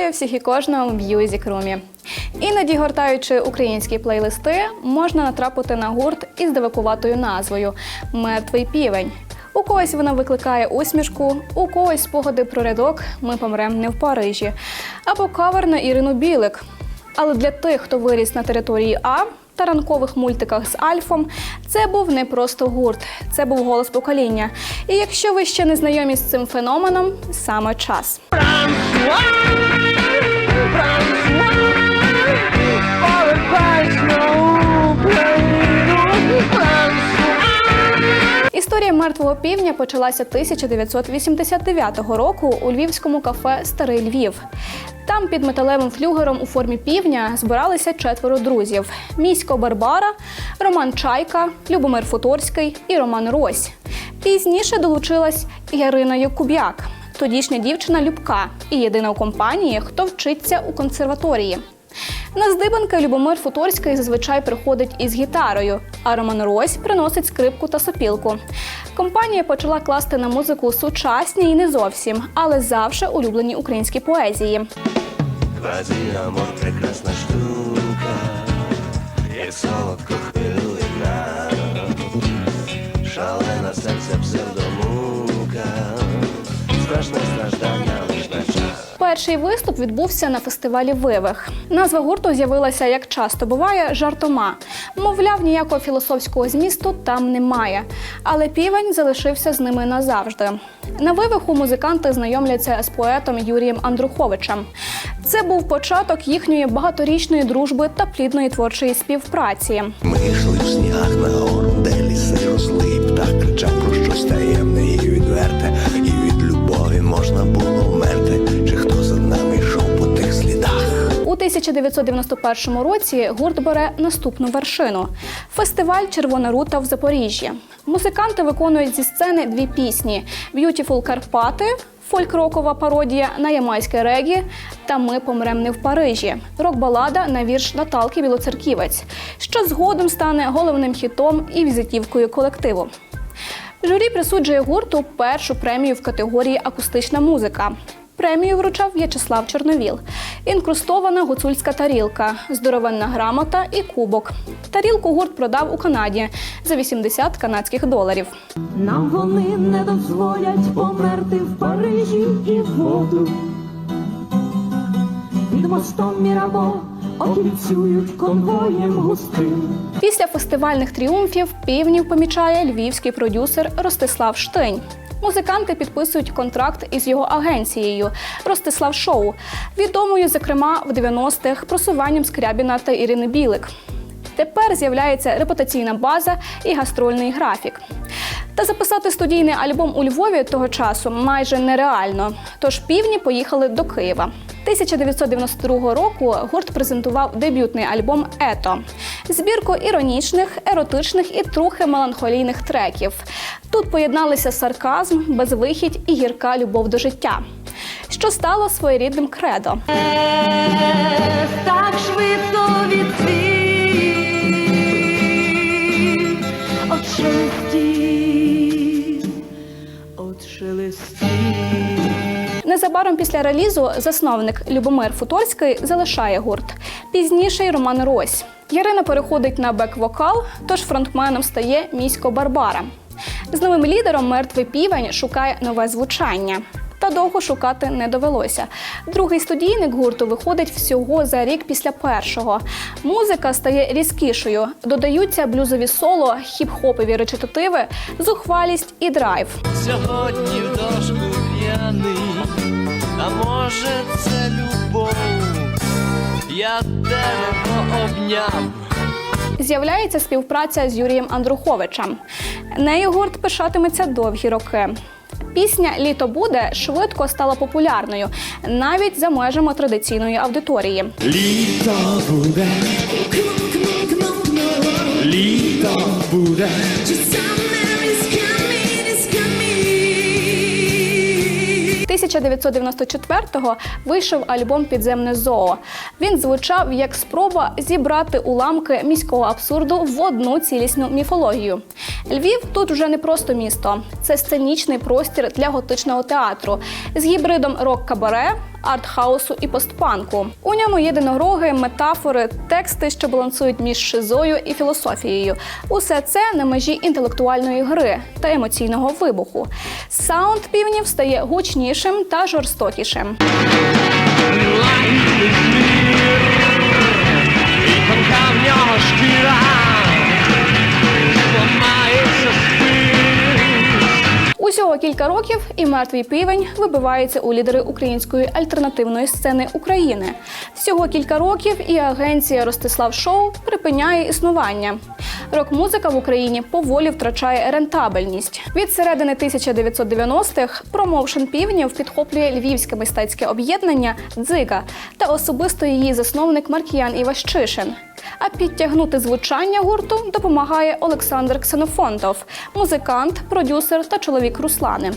Вітаю всіх і кожного в Music Room. Іноді, гортаючи українські плейлисти, можна натрапити на гурт із дивакуватою назвою Мертвий півень. У когось вона викликає усмішку, у когось спогади про рядок Ми помрем не в Парижі або кавер на Ірину Білик. Але для тих, хто виріс на території А та ранкових мультиках з Альфом, це був не просто гурт, це був голос покоління. І якщо ви ще не знайомі з цим феноменом, саме час. Мертвого півня почалася 1989 року у львівському кафе Старий Львів. Там під металевим флюгером у формі півня збиралися четверо друзів: місько Барбара, Роман Чайка, Любомир Футорський і Роман Рось. Пізніше долучилась Ярина Якуб'як, тодішня дівчина Любка і єдина у компанії, хто вчиться у консерваторії. На здибанки Любомир Футорський зазвичай приходить із гітарою, а Роман Рось приносить скрипку та сопілку. Компанія почала класти на музику сучасні і не зовсім, але завжди улюблені українські поезії. Квазі-амор прекрасна штука, як солодко хвилина, шалена серце псевдомука, страшне страждання. Перший виступ відбувся на фестивалі Вивих. Назва гурту з'явилася, як часто буває, жартома. Мовляв, ніякого філософського змісту там немає. Але півень залишився з ними назавжди. На вивиху музиканти знайомляться з поетом Юрієм Андруховичем. Це був початок їхньої багаторічної дружби та плідної творчої співпраці. Ми йшли в снігах на гору, де ліси росли, птах кричав про щось таємне і відверте, 1991 році гурт бере наступну вершину фестиваль Червона рута в Запоріжжі. Музиканти виконують зі сцени дві пісні: Beautiful Карпати. Фольк-рокова пародія на ямайське регі та Ми помрем не в Парижі. Рок-балада на вірш Наталки Білоцерківець, що згодом стане головним хітом і візитівкою колективу. Журі присуджує гурту першу премію в категорії акустична музика. Премію вручав В'ячеслав Чорновіл. Інкрустована гуцульська тарілка, здоровенна грамота і кубок. Тарілку гурт продав у Канаді за 80 канадських доларів. Нам вони не дозволять померти в Парижі і воду. Під мостом Мірамо обіцюють конвоєм густим. Після фестивальних тріумфів півнів помічає львівський продюсер Ростислав Штинь. Музиканти підписують контракт із його агенцією Ростислав Шоу, відомою, зокрема, в 90-х просуванням Скрябіна та Ірини Білик. Тепер з'являється репутаційна база і гастрольний графік. Та записати студійний альбом у Львові того часу майже нереально. Тож півні поїхали до Києва. 1992 року гурт презентував дебютний альбом Ето збірку іронічних, еротичних і трохи меланхолійних треків. Тут поєдналися сарказм, безвихідь і гірка любов до життя, що стало своєрідним кредо. Так швидко відцвіт Незабаром після релізу засновник Любомир Футорський залишає гурт. Пізніше й Роман Рось. Ярина переходить на бек-вокал, тож фронтменом стає місько Барбара. З новим лідером мертвий півень шукає нове звучання. Та довго шукати не довелося. Другий студійник гурту виходить всього за рік після першого. Музика стає різкішою, додаються блюзові соло, хіп-хопові речитативи, зухвалість і драйв. Сьогодні в дошку п'яний, а може це любов, я тебе пообняв. З'являється співпраця з Юрієм Андруховичем. Нею гурт пишатиметься довгі роки. Пісня Літо буде швидко стала популярною навіть за межами традиційної аудиторії. Літо буде. Літо буде. 1994-го вийшов альбом Підземне зоо. Він звучав як спроба зібрати уламки міського абсурду в одну цілісну міфологію. Львів тут вже не просто місто, це сценічний простір для готичного театру з гібридом рок-кабаре, артхаусу і постпанку. У ньому єдинороги, метафори, тексти, що балансують між шизою і філософією. Усе це на межі інтелектуальної гри та емоційного вибуху. Саунд півнів стає гучнішим та жорстокішим. В нього шкіра, Усього кілька років і мертвий півень вибивається у лідери української альтернативної сцени України. Всього кілька років і агенція Ростислав Шоу припиняє існування. Рок-музика в Україні поволі втрачає рентабельність. Від середини 1990-х промоушен півнів підхоплює львівське мистецьке об'єднання Дзига та особисто її засновник Маркіян Іващишин. А підтягнути звучання гурту допомагає Олександр Ксенофонтов, музикант, продюсер та чоловік Руслани.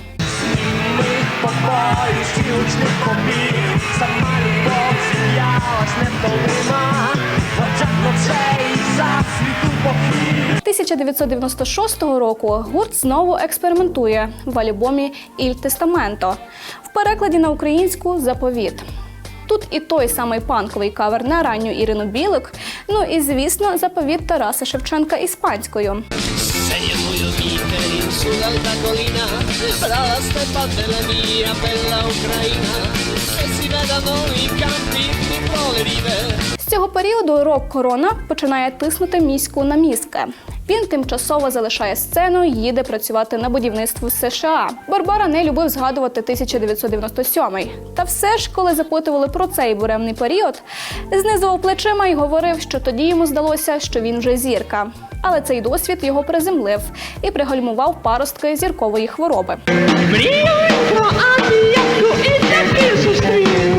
Похід. 1996 року гурт знову експериментує в альбомі Іль Тестаменто в перекладі на українську Заповіт. Тут і той самий панковий кавер на ранню Ірину Білик, ну і звісно, заповіт Тараса Шевченка іспанською. Цього періоду рок корона починає тиснути міську на мізки. Він тимчасово залишає сцену, і їде працювати на будівництво США. Барбара не любив згадувати 1997 Та все ж, коли запитували про цей буремний період, знизував плечима і говорив, що тоді йому здалося, що він вже зірка. Але цей досвід його приземлив і пригальмував паростки зіркової хвороби. Мрію про і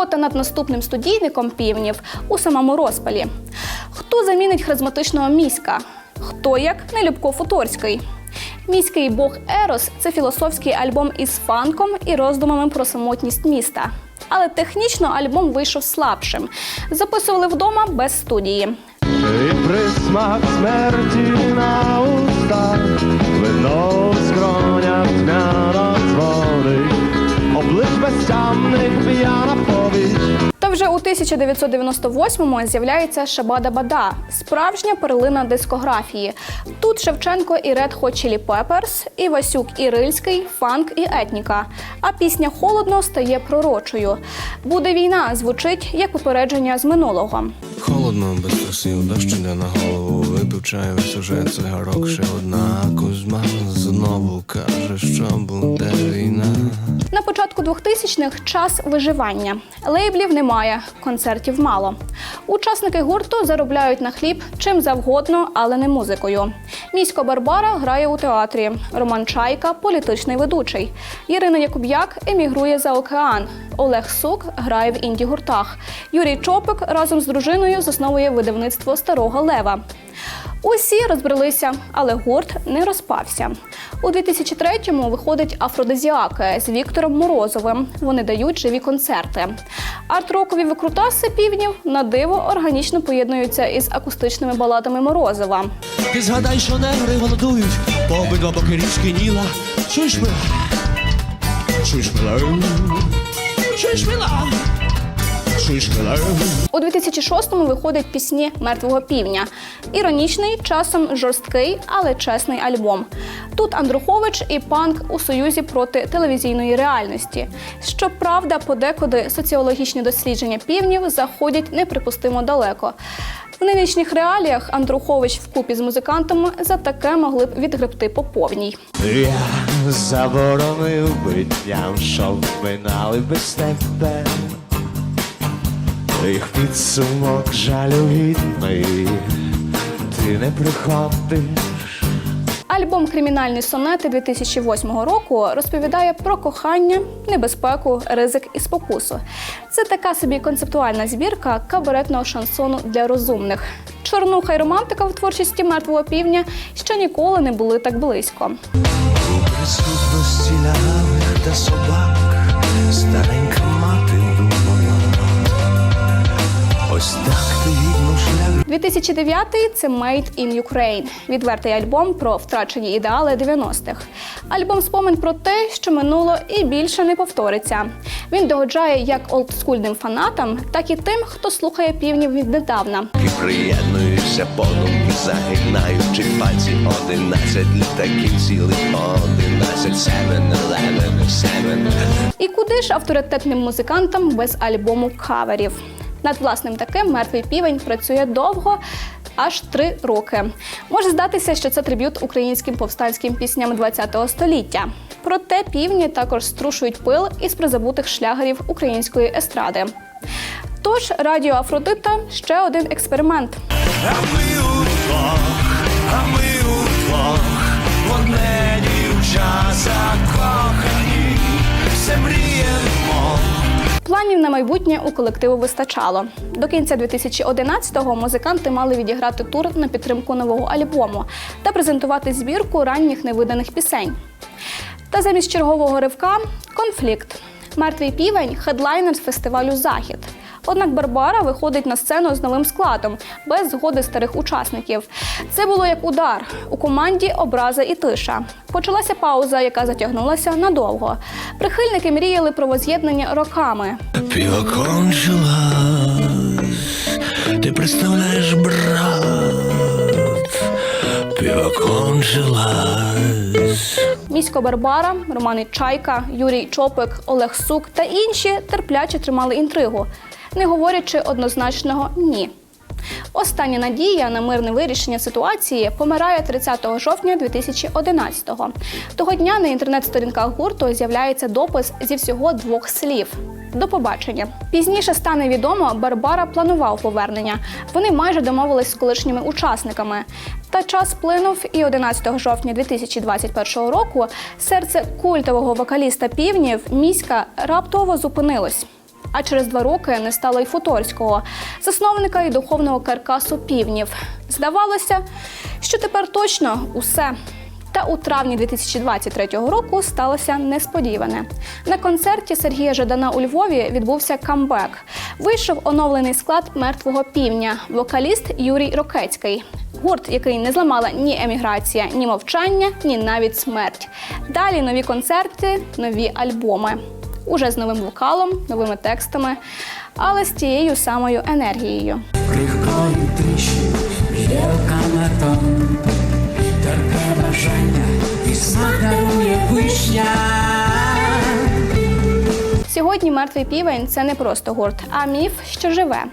Робота над наступним студійником півнів у самому розпалі. Хто замінить харизматичного міська? Хто як не Любко Футорський? Міський бог Ерос це філософський альбом із фанком і роздумами про самотність міста. Але технічно альбом вийшов слабшим. Записували вдома без студії. І присмак смерті на устах, вино в скронях дзвонить, облич безтямних. Та вже у 1998-му з'являється Шабада Бада, справжня перлина дискографії. Тут Шевченко і Red Hot Chili Peppers, і Васюк і Рильський, фанк і етніка. А пісня Холодно стає пророчою. Буде війна звучить як попередження з минулого. Холодно, без трусів, дощ іде на голову, випив чаю, уже цигарок, ще одна Кузьма знову каже, що буде війна. На початку 2000-х час виживання. Лейблів немає, концертів мало. Учасники гурту заробляють на хліб чим завгодно, але не музикою. Місько Барбара грає у театрі. Роман Чайка політичний ведучий. Ірина Якуб'як емігрує за океан. Олег Сук грає в інді гуртах. Юрій Чопик разом з дружиною засновує видавництво Старого Лева. Усі розбрелися, але гурт не розпався. У 2003-му виходить Афродизіаки з Віктором Морозовим. Вони дають живі концерти. Арт-рокові викрутаси півнів на диво органічно поєднуються із акустичними баладами Морозова. Ти згадай, що негри голодують по обидва боки річки Ніла. Чуєш мила? Чуєш мила? Чуєш мила? У 2006-му виходить пісні мертвого півня. Іронічний, часом жорсткий, але чесний альбом. Тут Андрухович і панк у союзі проти телевізійної реальності. Щоправда, подекуди соціологічні дослідження півнів заходять неприпустимо далеко. В нинішніх реаліях Андрухович вкупі з музикантами за таке могли б відгребти по повній. Я заборонив биттям, щоб минали без тебе. Їх підсумок жалюгідний, ти не приходиш. Альбом Кримінальні сонети 2008 року розповідає про кохання, небезпеку, ризик і спокусу. Це така собі концептуальна збірка кабаретного шансону для розумних. Чорнуха й романтика в творчості мертвого півня ще ніколи не були так близько. У присутності лягавих та собак старенька мати. Ось так ти гідно шлях 2009 – це Made in Ukraine – відвертий альбом про втрачені ідеали 90-х. Альбом спомин про те, що минуло і більше не повториться. Він догоджає як олдскульним фанатам, так і тим, хто слухає півнів віднедавна. І приєднуюся подумки, загинаючи пальці Одинадцять літаків цілих одинадцять Seven, eleven, seven І куди ж авторитетним музикантам без альбому каверів? Над власним таким мертвий півень працює довго. Аж три роки. Може здатися, що це триб'ют українським повстанським пісням ХХ століття. Проте півні також струшують пил із призабутих шлягерів української естради. Тож радіо Афродита ще один експеримент. А ми удвох, а ми удвох, в одне дівча закохані, все мріємо. Планів на майбутнє у колективу вистачало. До кінця 2011-го музиканти мали відіграти тур на підтримку нового альбому та презентувати збірку ранніх невиданих пісень. Та замість чергового ривка конфлікт. Мертвий півень хедлайнер з фестивалю Захід. Однак Барбара виходить на сцену з новим складом, без згоди старих учасників. Це було як удар. У команді образа і тиша. Почалася пауза, яка затягнулася надовго. Прихильники мріяли про воз'єднання роками. Ти представляєш, брат, пиво кончилось. Місько Барбара, Роман Чайка, Юрій Чопик, Олег Сук та інші терпляче тримали інтригу, не говорячи однозначного ні. Остання надія на мирне вирішення ситуації помирає 30 жовтня 2011-го. Того дня на інтернет-сторінках гурту з'являється допис зі всього двох слів. До побачення. Пізніше стане відомо, Барбара планував повернення. Вони майже домовились з колишніми учасниками. Та час плинув, і 11 жовтня 2021 року серце культового вокаліста півнів міська раптово зупинилось. А через два роки не стало й Футорського, засновника і духовного каркасу півнів. Здавалося, що тепер точно усе. Та у травні 2023 року сталося несподіване. На концерті Сергія Жадана у Львові відбувся камбек. Вийшов оновлений склад мертвого півня, вокаліст Юрій Рокецький. Гурт, який не зламала ні еміграція, ні мовчання, ні навіть смерть. Далі нові концерти, нові альбоми. Уже з новим вокалом, новими текстами, але з тією самою енергією. Легкою на Терпе бажання І смак дарує вишня Сьогодні мертвий півень це не просто гурт, а міф, що живе.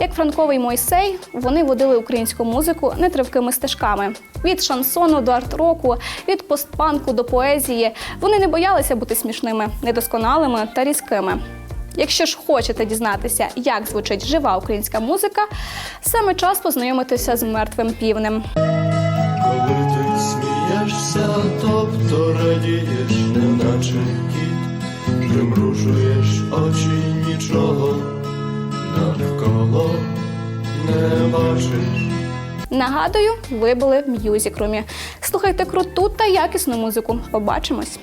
Як франковий Мойсей, вони водили українську музику нетривкими стежками. Від шансону до арт-року, від постпанку до поезії. Вони не боялися бути смішними, недосконалими та різкими. Якщо ж хочете дізнатися, як звучить жива українська музика, саме час познайомитися з мертвим півнем. Коли ти смієшся, тобто радієш, неначе кіт, примружуєш очі, нічого навколо не бачиш. Нагадую, ви були в м'юзікрумі. Слухайте круту та якісну музику. Побачимось!